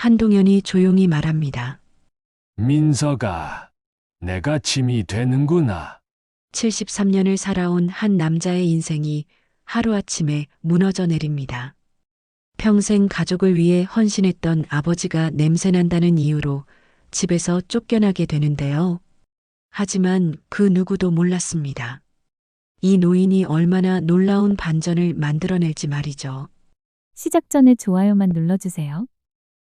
한동현이 조용히 말합니다. 민서가 내가 짐이 되는구나. 73년을 살아온 한 남자의 인생이 하루아침에 무너져 내립니다. 평생 가족을 위해 헌신했던 아버지가 냄새난다는 이유로 집에서 쫓겨나게 되는데요. 하지만 그 누구도 몰랐습니다. 이 노인이 얼마나 놀라운 반전을 만들어낼지 말이죠. 시작 전에 좋아요만 눌러주세요.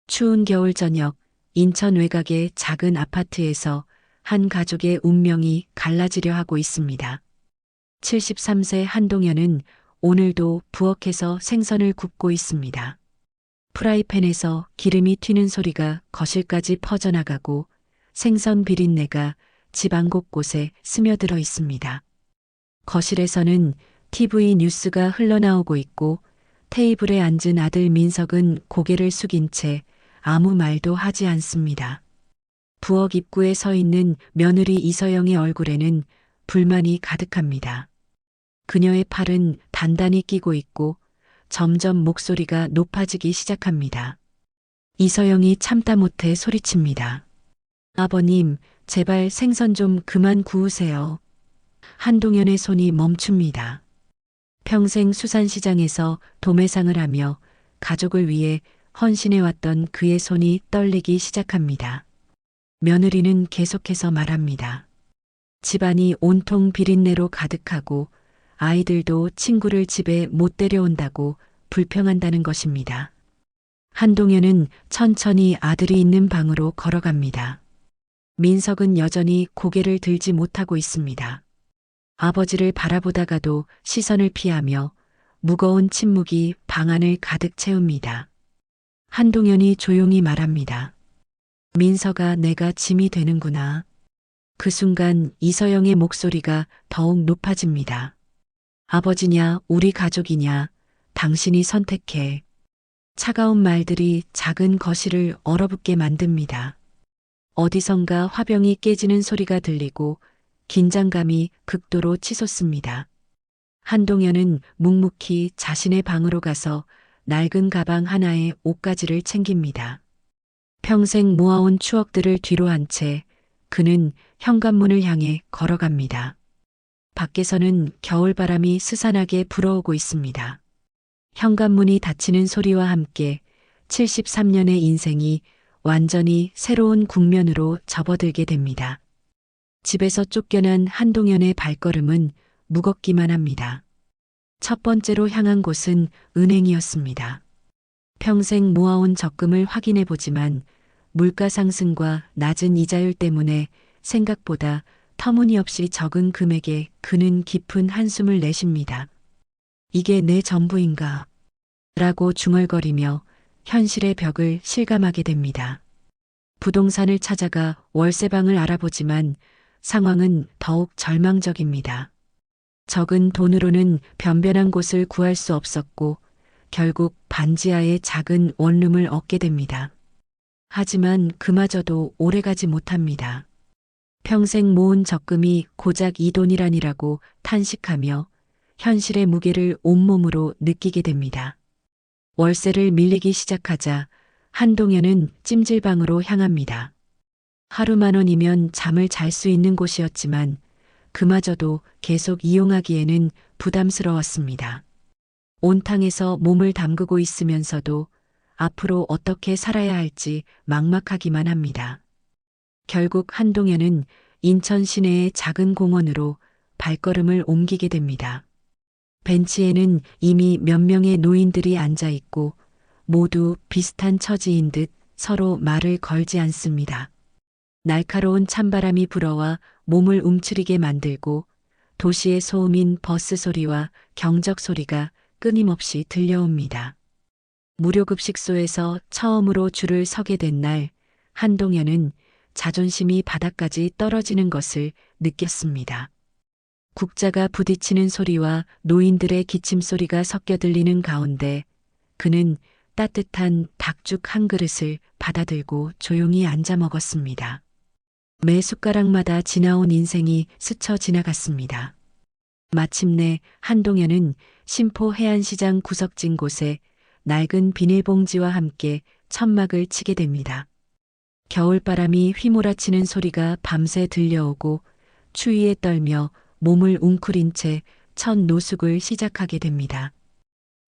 추운 겨울 저녁 인천 외곽의 작은 아파트에서 한 가족의 운명이 갈라지려 하고 있습니다. 73세 한동현은 오늘도 부엌에서 생선을 굽고 있습니다. 프라이팬에서 기름이 튀는 소리가 거실까지 퍼져나가고 생선 비린내가 집안 곳곳에 스며들어 있습니다. 거실에서는 TV 뉴스가 흘러나오고 있고 테이블에 앉은 아들 민석은 고개를 숙인 채 아무 말도 하지 않습니다. 부엌 입구에 서 있는 며느리 이서영의 얼굴에는 불만이 가득합니다. 그녀의 팔은 단단히 끼고 있고 점점 목소리가 높아지기 시작합니다. 이서영이 참다 못해 소리칩니다. 아버님, 제발 생선 좀 그만 구우세요. 한동현의 손이 멈춥니다. 평생 수산시장에서 도매상을 하며 가족을 위해 헌신해왔던 그의 손이 떨리기 시작합니다. 며느리는 계속해서 말합니다. 집안이 온통 비린내로 가득하고 아이들도 친구를 집에 못 데려온다고 불평한다는 것입니다. 한동현은 천천히 아들이 있는 방으로 걸어갑니다. 민석은 여전히 고개를 들지 못하고 있습니다. 아버지를 바라보다가도 시선을 피하며 무거운 침묵이 방 안을 가득 채웁니다. 한동현이 조용히 말합니다. 민서가 내가 짐이 되는구나. 그 순간 이서영의 목소리가 더욱 높아집니다. 아버지냐, 우리 가족이냐, 당신이 선택해. 차가운 말들이 작은 거실을 얼어붙게 만듭니다. 어디선가 화병이 깨지는 소리가 들리고 긴장감이 극도로 치솟습니다. 한동현은 묵묵히 자신의 방으로 가서 낡은 가방 하나에 옷가지를 챙깁니다. 평생 모아온 추억들을 뒤로 한 채 그는 현관문을 향해 걸어갑니다. 밖에서는 겨울바람이 스산하게 불어오고 있습니다. 현관문이 닫히는 소리와 함께 73년의 인생이 완전히 새로운 국면으로 접어들게 됩니다. 집에서 쫓겨난 한동현의 발걸음은 무겁기만 합니다. 첫 번째로 향한 곳은 은행이었습니다. 평생 모아온 적금을 확인해 보지만 물가 상승과 낮은 이자율 때문에 생각보다 터무니없이 적은 금액에 그는 깊은 한숨을 내쉽니다. 이게 내 전부인가? 라고 중얼거리며 현실의 벽을 실감하게 됩니다. 부동산을 찾아가 월세방을 알아보지만 상황은 더욱 절망적입니다. 적은 돈으로는 변변한 곳을 구할 수 없었고 결국 반지하의 작은 원룸을 얻게 됩니다. 하지만 그마저도 오래가지 못합니다. 평생 모은 적금이 고작 이 돈이라니라고 탄식하며 현실의 무게를 온몸으로 느끼게 됩니다. 월세를 밀리기 시작하자 한동현은 찜질방으로 향합니다. 하루만 원이면 잠을 잘 수 있는 곳이었지만 그마저도 계속 이용하기에는 부담스러웠습니다. 온탕에서 몸을 담그고 있으면서도 앞으로 어떻게 살아야 할지 막막하기만 합니다. 결국 한동현은 인천 시내의 작은 공원으로 발걸음을 옮기게 됩니다. 벤치에는 이미 몇 명의 노인들이 앉아 있고 모두 비슷한 처지인 듯 서로 말을 걸지 않습니다. 날카로운 찬바람이 불어와 몸을 움츠리게 만들고 도시의 소음인 버스 소리와 경적 소리가 끊임없이 들려옵니다. 무료급식소에서 처음으로 줄을 서게 된 날, 한동현은 자존심이 바닥까지 떨어지는 것을 느꼈습니다. 국자가 부딪히는 소리와 노인들의 기침 소리가 섞여 들리는 가운데 그는 따뜻한 닭죽 한 그릇을 받아들고 조용히 앉아 먹었습니다. 매 숟가락마다 지나온 인생이 스쳐 지나갔습니다. 마침내 한동현은 심포 해안시장 구석진 곳에 낡은 비닐봉지와 함께 천막을 치게 됩니다. 겨울바람이 휘몰아치는 소리가 밤새 들려오고 추위에 떨며 몸을 웅크린 채 첫 노숙을 시작하게 됩니다.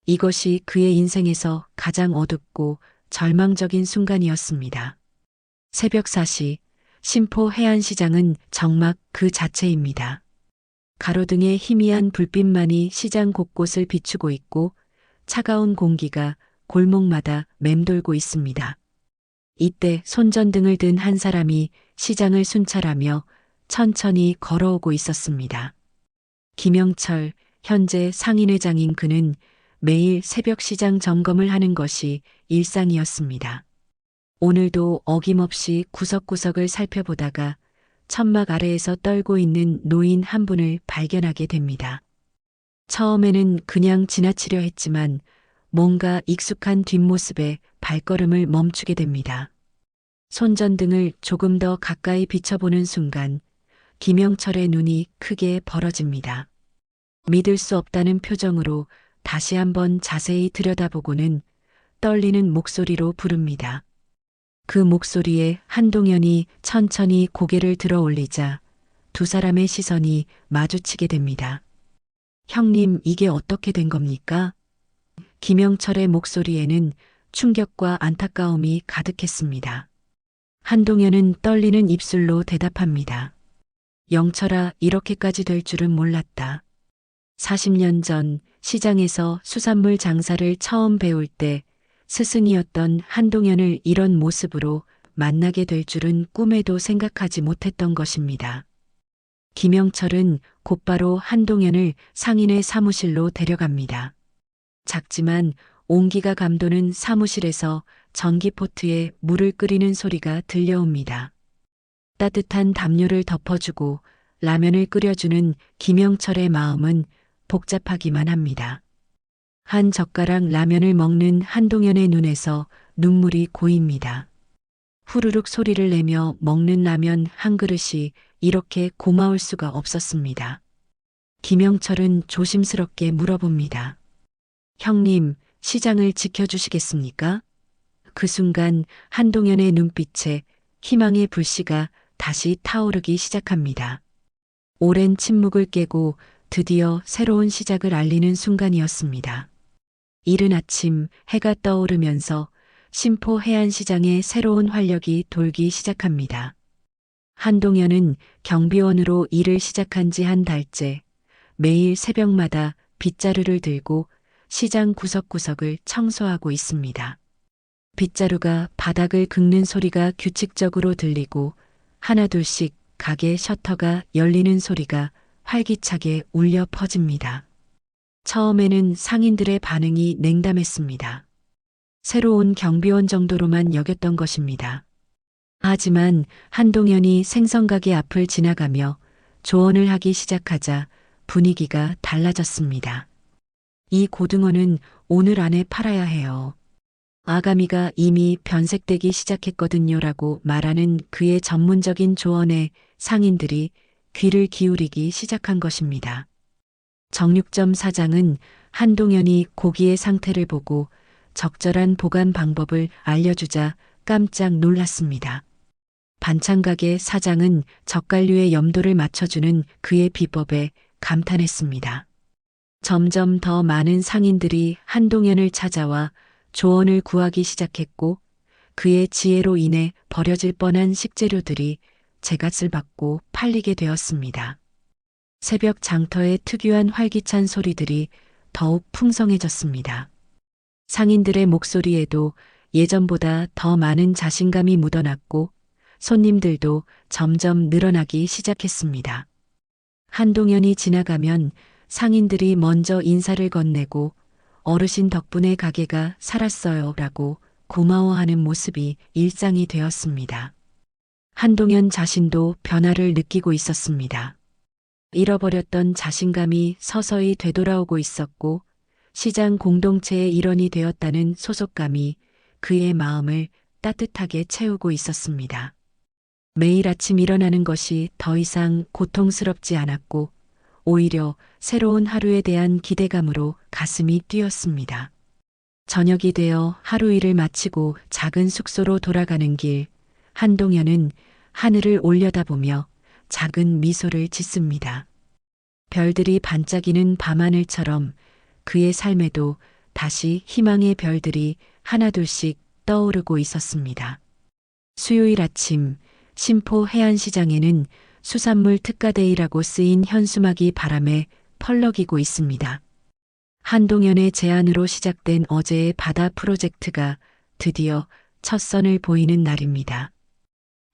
이것이 그의 인생에서 가장 어둡고 절망적인 순간이었습니다. 새벽 4시 심포 해안시장은 정막 그 자체입니다. 가로등의 희미한 불빛만이 시장 곳곳을 비추고 있고 차가운 공기가 골목마다 맴돌고 있습니다. 이때 손전등을 든 한 사람이 시장을 순찰하며 천천히 걸어오고 있었습니다. 김영철, 현재 상인회장인 그는 매일 새벽 시장 점검을 하는 것이 일상이었습니다. 오늘도 어김없이 구석구석을 살펴보다가 천막 아래에서 떨고 있는 노인 한 분을 발견하게 됩니다. 처음에는 그냥 지나치려 했지만 뭔가 익숙한 뒷모습에 발걸음을 멈추게 됩니다. 손전등을 조금 더 가까이 비춰보는 순간 김영철의 눈이 크게 벌어집니다. 믿을 수 없다는 표정으로 다시 한번 자세히 들여다보고는 떨리는 목소리로 부릅니다. 그 목소리에 한동현이 천천히 고개를 들어 올리자 두 사람의 시선이 마주치게 됩니다. 형님, 이게 어떻게 된 겁니까? 김영철의 목소리에는 충격과 안타까움이 가득했습니다. 한동현은 떨리는 입술로 대답합니다. 영철아, 이렇게까지 될 줄은 몰랐다. 40년 전 시장에서 수산물 장사를 처음 배울 때 스승이었던 한동현을 이런 모습으로 만나게 될 줄은 꿈에도 생각하지 못했던 것입니다. 김영철은 곧바로 한동현을 상인의 사무실로 데려갑니다. 작지만 온기가 감도는 사무실에서 전기포트에 물을 끓이는 소리가 들려옵니다. 따뜻한 담요를 덮어주고 라면을 끓여주는 김영철의 마음은 복잡하기만 합니다. 한 젓가락 라면을 먹는 한동현의 눈에서 눈물이 고입니다. 후루룩 소리를 내며 먹는 라면 한 그릇이 이렇게 고마울 수가 없었습니다. 김영철은 조심스럽게 물어봅니다. 형님, 시장을 지켜주시겠습니까? 그 순간 한동현의 눈빛에 희망의 불씨가 다시 타오르기 시작합니다. 오랜 침묵을 깨고 드디어 새로운 시작을 알리는 순간이었습니다. 이른 아침 해가 떠오르면서 심포 해안시장에 새로운 활력이 돌기 시작합니다. 한동현은 경비원으로 일을 시작한 지 한 달째 매일 새벽마다 빗자루를 들고 시장 구석구석을 청소하고 있습니다. 빗자루가 바닥을 긁는 소리가 규칙적으로 들리고 하나둘씩 가게 셔터가 열리는 소리가 활기차게 울려 퍼집니다. 처음에는 상인들의 반응이 냉담했습니다. 새로운 경비원 정도로만 여겼던 것입니다. 하지만 한동현이 생선가게 앞을 지나가며 조언을 하기 시작하자 분위기가 달라졌습니다. 이 고등어는 오늘 안에 팔아야 해요. 아가미가 이미 변색되기 시작했거든요 라고 말하는 그의 전문적인 조언에 상인들이 귀를 기울이기 시작한 것입니다. 정육점 사장은 한동현이 고기의 상태를 보고 적절한 보관 방법을 알려주자 깜짝 놀랐습니다. 반찬가게 사장은 젓갈류의 염도를 맞춰주는 그의 비법에 감탄했습니다. 점점 더 많은 상인들이 한동현을 찾아와 조언을 구하기 시작했고 그의 지혜로 인해 버려질 뻔한 식재료들이 제값을 받고 팔리게 되었습니다. 새벽 장터의 특유한 활기찬 소리들이 더욱 풍성해졌습니다. 상인들의 목소리에도 예전보다 더 많은 자신감이 묻어났고 손님들도 점점 늘어나기 시작했습니다. 한동현이 지나가면 상인들이 먼저 인사를 건네고 어르신 덕분에 가게가 살았어요 라고 고마워하는 모습이 일상이 되었습니다. 한동현 자신도 변화를 느끼고 있었습니다. 잃어버렸던 자신감이 서서히 되돌아오고 있었고 시장 공동체의 일원이 되었다는 소속감이 그의 마음을 따뜻하게 채우고 있었습니다. 매일 아침 일어나는 것이 더 이상 고통스럽지 않았고 오히려 새로운 하루에 대한 기대감으로 가슴이 뛰었습니다. 저녁이 되어 하루 일을 마치고 작은 숙소로 돌아가는 길, 한동현은 하늘을 올려다보며 작은 미소를 짓습니다. 별들이 반짝이는 밤하늘처럼 그의 삶에도 다시 희망의 별들이 하나둘씩 떠오르고 있었습니다. 수요일 아침 심포 해안시장에는 수산물 특가데이라고 쓰인 현수막이 바람에 펄럭이고 있습니다. 한동현의 제안으로 시작된 어제의 바다 프로젝트가 드디어 첫 선을 보이는 날입니다.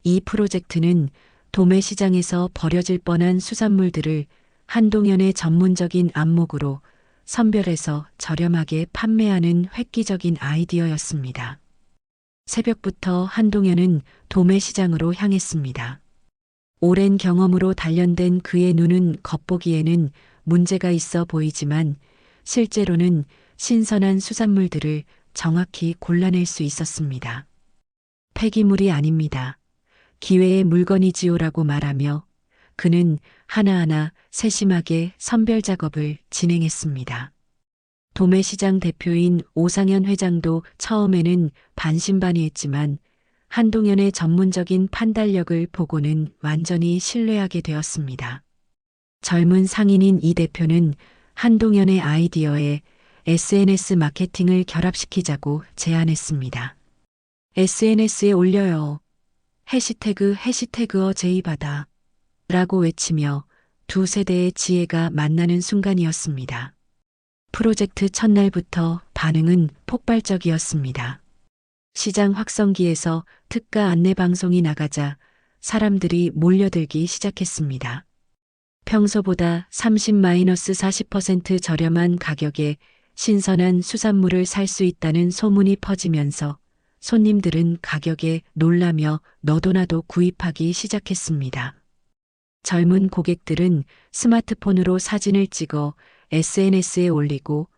이 프로젝트는 도매시장에서 버려질 뻔한 수산물들을 한동현의 전문적인 안목으로 선별해서 저렴하게 판매하는 획기적인 아이디어였습니다. 새벽부터 한동현은 도매시장으로 향했습니다. 오랜 경험으로 단련된 그의 눈은 겉보기에는 문제가 있어 보이지만 실제로는 신선한 수산물들을 정확히 골라낼 수 있었습니다. 폐기물이 아닙니다. 기회의 물건이지요라고 말하며 그는 하나하나 세심하게 선별 작업을 진행했습니다. 도매시장 대표인 오상현 회장도 처음에는 반신반의했지만 한동현의 전문적인 판단력을 보고는 완전히 신뢰하게 되었습니다. 젊은 상인인 이 대표는 한동현의 아이디어에 SNS 마케팅을 결합시키자고 제안했습니다. SNS에 올려요. 해시태그 해시태그어 제이바다 라고 외치며 두 세대의 지혜가 만나는 순간이었습니다. 프로젝트 첫날부터 반응은 폭발적이었습니다. 시장 확성기에서 특가 안내 방송이 나가자 사람들이 몰려들기 시작했습니다. 평소보다 30-40% 저렴한 가격에 신선한 수산물을 살 수 있다는 소문이 퍼지면서 손님들은 가격에 놀라며 너도나도 구입하기 시작했습니다. 젊은 고객들은 스마트폰으로 사진을 찍어 SNS에 올리고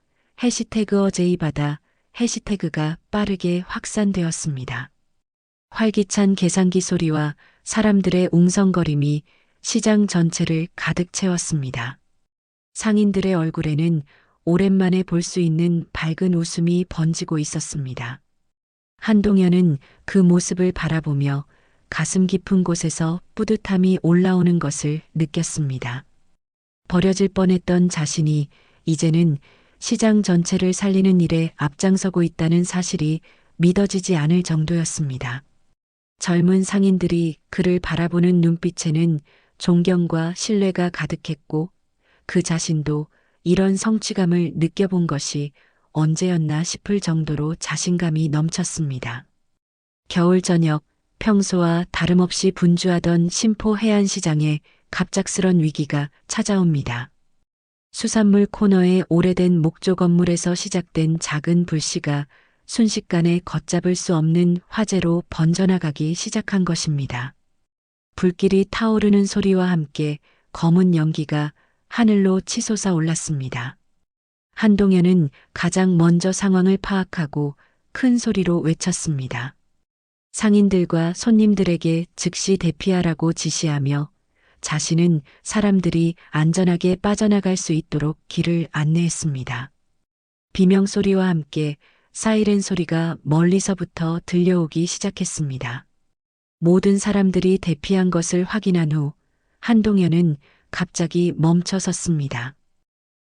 해시태그 어제이 바다 해시태그가 빠르게 확산되었습니다. 활기찬 계산기 소리와 사람들의 웅성거림이 시장 전체를 가득 채웠습니다. 상인들의 얼굴에는 오랜만에 볼 수 있는 밝은 웃음이 번지고 있었습니다. 한동현은 그 모습을 바라보며 가슴 깊은 곳에서 뿌듯함이 올라오는 것을 느꼈습니다. 버려질 뻔했던 자신이 이제는 시장 전체를 살리는 일에 앞장서고 있다는 사실이 믿어지지 않을 정도였습니다. 젊은 상인들이 그를 바라보는 눈빛에는 존경과 신뢰가 가득했고 그 자신도 이런 성취감을 느껴본 것이 언제였나 싶을 정도로 자신감이 넘쳤습니다. 겨울 저녁 평소와 다름없이 분주하던 심포 해안시장에 갑작스런 위기가 찾아옵니다. 수산물 코너의 오래된 목조 건물에서 시작된 작은 불씨가 순식간에 걷잡을 수 없는 화재로 번져나가기 시작한 것입니다. 불길이 타오르는 소리와 함께 검은 연기가 하늘로 치솟아 올랐습니다. 한동현은 가장 먼저 상황을 파악하고 큰 소리로 외쳤습니다. 상인들과 손님들에게 즉시 대피하라고 지시하며 자신은 사람들이 안전하게 빠져나갈 수 있도록 길을 안내했습니다. 비명 소리와 함께 사이렌 소리가 멀리서부터 들려오기 시작했습니다. 모든 사람들이 대피한 것을 확인한 후 한동현은 갑자기 멈춰 섰습니다.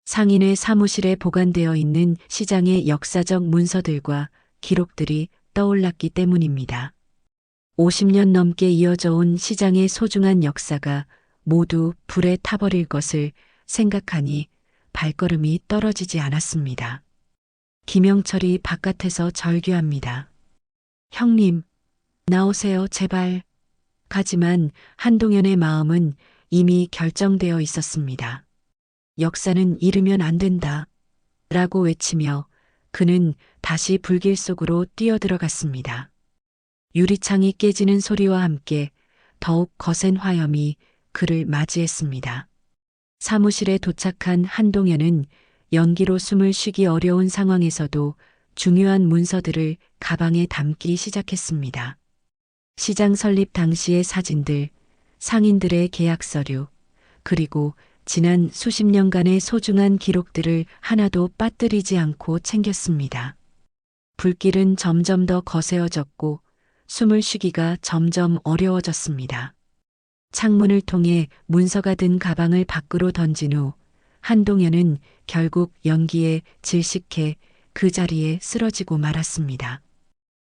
상인의 사무실에 보관되어 있는 시장의 역사적 문서들과 기록들이 떠올랐기 때문입니다. 50년 넘게 이어져 온 시장의 소중한 역사가 모두 불에 타버릴 것을 생각하니 발걸음이 떨어지지 않았습니다. 김영철이 바깥에서 절규합니다. 형님, 나오세요, 제발. 하지만 한동현의 마음은 이미 결정되어 있었습니다. 역사는 잃으면 안 된다. 라고 외치며 그는 다시 불길 속으로 뛰어들어갔습니다. 유리창이 깨지는 소리와 함께 더욱 거센 화염이 그를 맞이했습니다. 사무실에 도착한 한동현은 연기로 숨을 쉬기 어려운 상황에서도 중요한 문서들을 가방에 담기 시작했습니다. 시장 설립 당시의 사진들, 상인들의 계약 서류, 그리고 지난 수십 년간의 소중한 기록들을 하나도 빠뜨리지 않고 챙겼습니다. 불길은 점점 더 거세어졌고 숨을 쉬기가 점점 어려워졌습니다. 창문을 통해 문서가 든 가방을 밖으로 던진 후 한동현은 결국 연기에 질식해 그 자리에 쓰러지고 말았습니다.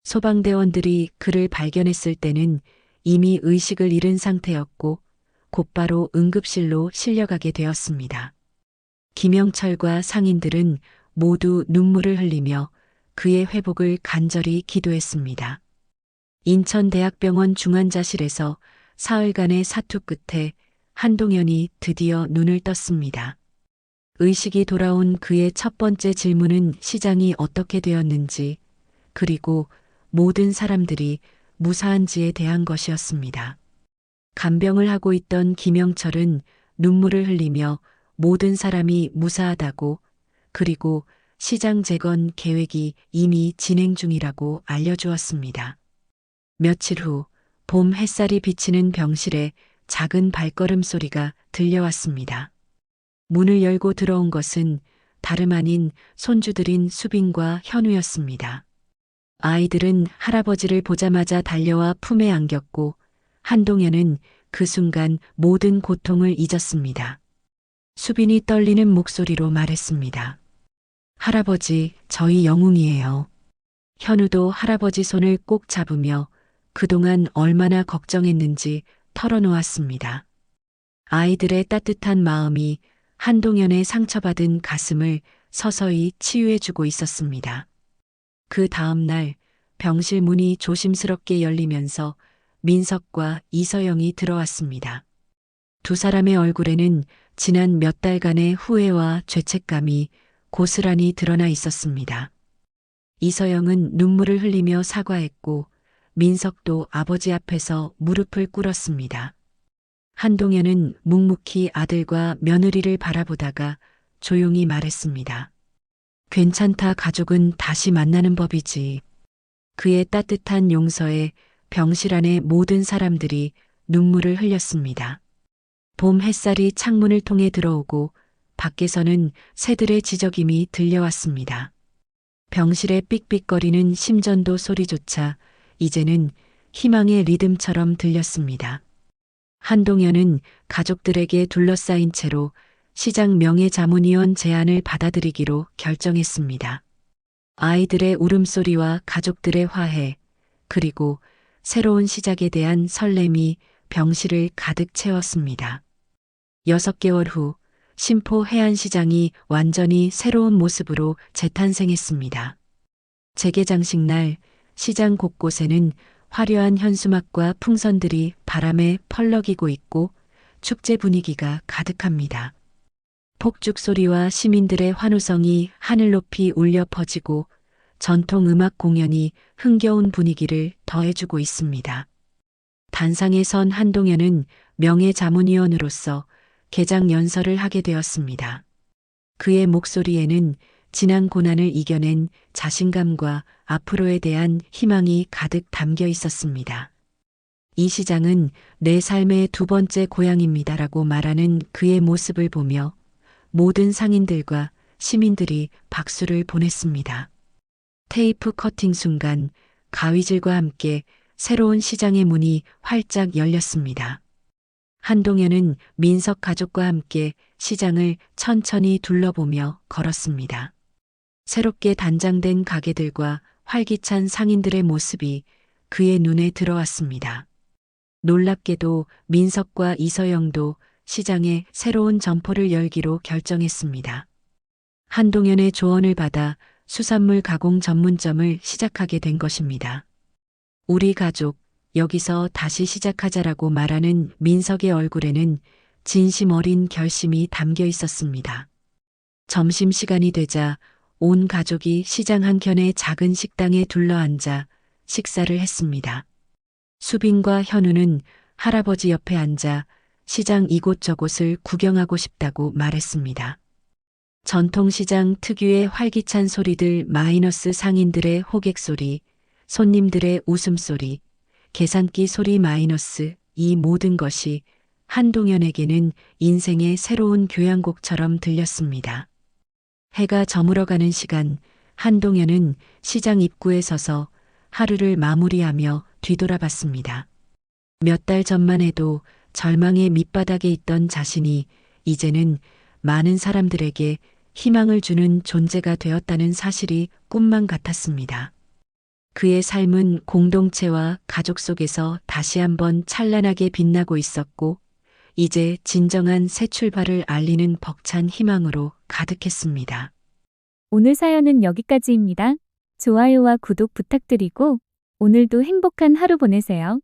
소방대원들이 그를 발견했을 때는 이미 의식을 잃은 상태였고 곧바로 응급실로 실려가게 되었습니다. 김영철과 상인들은 모두 눈물을 흘리며 그의 회복을 간절히 기도했습니다. 인천대학병원 중환자실에서 사흘간의 사투 끝에 한동현이 드디어 눈을 떴습니다. 의식이 돌아온 그의 첫 번째 질문은 시장이 어떻게 되었는지, 그리고 모든 사람들이 무사한지에 대한 것이었습니다. 간병을 하고 있던 김영철은 눈물을 흘리며 모든 사람이 무사하다고, 그리고 시장 재건 계획이 이미 진행 중이라고 알려주었습니다. 며칠 후 봄 햇살이 비치는 병실에 작은 발걸음 소리가 들려왔습니다. 문을 열고 들어온 것은 다름 아닌 손주들인 수빈과 현우였습니다. 아이들은 할아버지를 보자마자 달려와 품에 안겼고 한동현은 그 순간 모든 고통을 잊었습니다. 수빈이 떨리는 목소리로 말했습니다. 할아버지, 저희 영웅이에요. 현우도 할아버지 손을 꼭 잡으며 그동안 얼마나 걱정했는지 털어놓았습니다. 아이들의 따뜻한 마음이 한동현의 상처받은 가슴을 서서히 치유해주고 있었습니다. 그 다음 날 병실 문이 조심스럽게 열리면서 민석과 이서영이 들어왔습니다. 두 사람의 얼굴에는 지난 몇 달간의 후회와 죄책감이 고스란히 드러나 있었습니다. 이서영은 눈물을 흘리며 사과했고 민석도 아버지 앞에서 무릎을 꿇었습니다. 한동현은 묵묵히 아들과 며느리를 바라보다가 조용히 말했습니다. 괜찮다 가족은 다시 만나는 법이지. 그의 따뜻한 용서에 병실 안의 모든 사람들이 눈물을 흘렸습니다. 봄 햇살이 창문을 통해 들어오고 밖에서는 새들의 지저김이 들려왔습니다. 병실의 삑삑거리는 심전도 소리조차 이제는 희망의 리듬처럼 들렸습니다. 한동현은 가족들에게 둘러싸인 채로 시장 명예자문위원 제안을 받아들이기로 결정했습니다. 아이들의 울음소리와 가족들의 화해, 그리고 새로운 시작에 대한 설렘이 병실을 가득 채웠습니다. 여섯 개월 후 심포 해안시장이 완전히 새로운 모습으로 재탄생했습니다. 재개장식 날 시장 곳곳에는 화려한 현수막과 풍선들이 바람에 펄럭이고 있고 축제 분위기가 가득합니다. 폭죽 소리와 시민들의 환호성이 하늘 높이 울려 퍼지고 전통 음악 공연이 흥겨운 분위기를 더해주고 있습니다. 단상에 선 한동현은 명예자문위원으로서 개장 연설을 하게 되었습니다. 그의 목소리에는 지난 고난을 이겨낸 자신감과 앞으로에 대한 희망이 가득 담겨 있었습니다. 이 시장은 내 삶의 두 번째 고향입니다라고 말하는 그의 모습을 보며 모든 상인들과 시민들이 박수를 보냈습니다. 테이프 커팅 순간 가위질과 함께 새로운 시장의 문이 활짝 열렸습니다. 한동현은 민석 가족과 함께 시장을 천천히 둘러보며 걸었습니다. 새롭게 단장된 가게들과 활기찬 상인들의 모습이 그의 눈에 들어왔습니다. 놀랍게도 민석과 이서영도 시장에 새로운 점포를 열기로 결정했습니다. 한동현의 조언을 받아 수산물 가공 전문점을 시작하게 된 것입니다. 우리 가족, 여기서 다시 시작하자라고 말하는 민석의 얼굴에는 진심 어린 결심이 담겨 있었습니다. 점심시간이 되자 온 가족이 시장 한켠의 작은 식당에 둘러앉아 식사를 했습니다. 수빈과 현우는 할아버지 옆에 앉아 시장 이곳저곳을 구경하고 싶다고 말했습니다. 전통시장 특유의 활기찬 소리들 마이너스 상인들의 호객 소리, 손님들의 웃음소리, 계산기 소리 마이너스 이 모든 것이 한동현에게는 인생의 새로운 교향곡처럼 들렸습니다. 해가 저물어가는 시간, 한동현은 시장 입구에 서서 하루를 마무리하며 뒤돌아봤습니다. 몇 달 전만 해도 절망의 밑바닥에 있던 자신이 이제는 많은 사람들에게 희망을 주는 존재가 되었다는 사실이 꿈만 같았습니다. 그의 삶은 공동체와 가족 속에서 다시 한번 찬란하게 빛나고 있었고, 이제 진정한 새 출발을 알리는 벅찬 희망으로 가득했습니다. 오늘 사연은 여기까지입니다. 좋아요와 구독 부탁드리고 오늘도 행복한 하루 보내세요.